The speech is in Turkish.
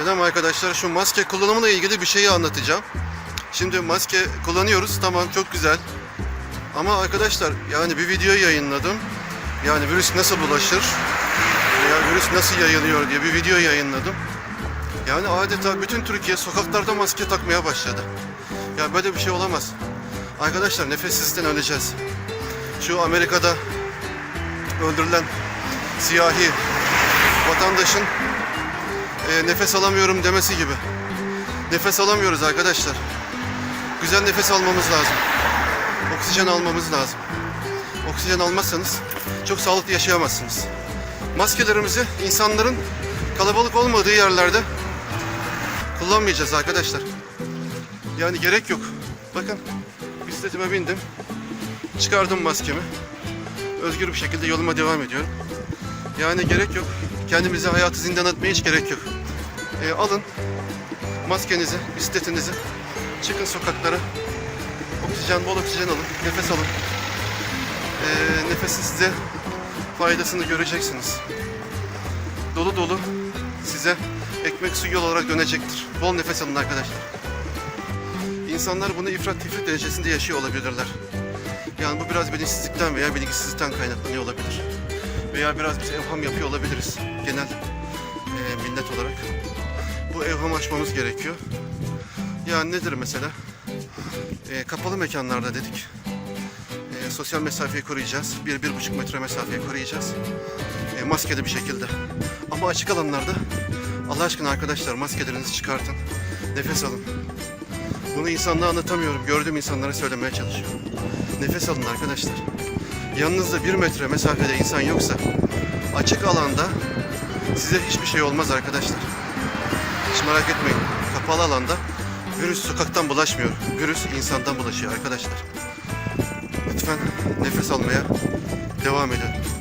Selam arkadaşlar. Şu maske kullanımıyla ilgili bir şeyi anlatacağım. Şimdi maske kullanıyoruz. Tamam çok güzel. Ama arkadaşlar yani bir video yayınladım. Yani virüs nasıl bulaşır? Veya virüs nasıl yayılıyor diye bir video yayınladım. Yani adeta bütün Türkiye sokaklarda maske takmaya başladı. Ya böyle bir şey olamaz. Arkadaşlar nefessizlikten öleceğiz. Şu Amerika'da öldürülen siyahi vatandaşın e, nefes alamıyorum demesi gibi. Nefes alamıyoruz arkadaşlar. Güzel nefes almamız lazım. Oksijen almamız lazım. Oksijen almazsanız çok sağlıklı yaşayamazsınız. Maskelerimizi insanların kalabalık olmadığı yerlerde kullanmayacağız arkadaşlar. Yani gerek yok. Bakın bisikletime bindim. Çıkardım maskemi. Özgür bir şekilde yoluma devam ediyorum. Yani gerek yok. Kendimize hayatı zindan etmeye hiç gerek yok. E, alın maskenizi, bisikletinizi. Çıkın sokaklara. Oksijen, bol oksijen alın. Nefes alın. E, nefesin size faydasını göreceksiniz. Dolu dolu size ekmek suyu olarak dönecektir. Bol nefes alın arkadaşlar. İnsanlar bunu ifrat tefrit derecesinde yaşıyor olabilirler. Yani bu biraz bilinçsizlikten veya bilgisizlikten kaynaklanıyor olabilir. Veya biraz biz evham yapıyor olabiliriz genel e, millet olarak. Bu evham aşmamız gerekiyor. Yani nedir mesela? E, kapalı mekanlarda dedik. E, sosyal mesafeyi koruyacağız. Bir, bir buçuk metre mesafeyi koruyacağız. E, maskeli bir şekilde. Ama açık alanlarda Allah aşkına arkadaşlar maskelerinizi çıkartın. Nefes alın. Bunu insanlığa anlatamıyorum. Gördüğüm insanlara söylemeye çalışıyorum. Nefes alın arkadaşlar. Yanınızda bir metre mesafede insan yoksa açık alanda size hiçbir şey olmaz arkadaşlar. Hiç merak etmeyin. Kapalı alanda virüs sokaktan bulaşmıyor. Virüs insandan bulaşıyor arkadaşlar. Lütfen nefes almaya devam edin.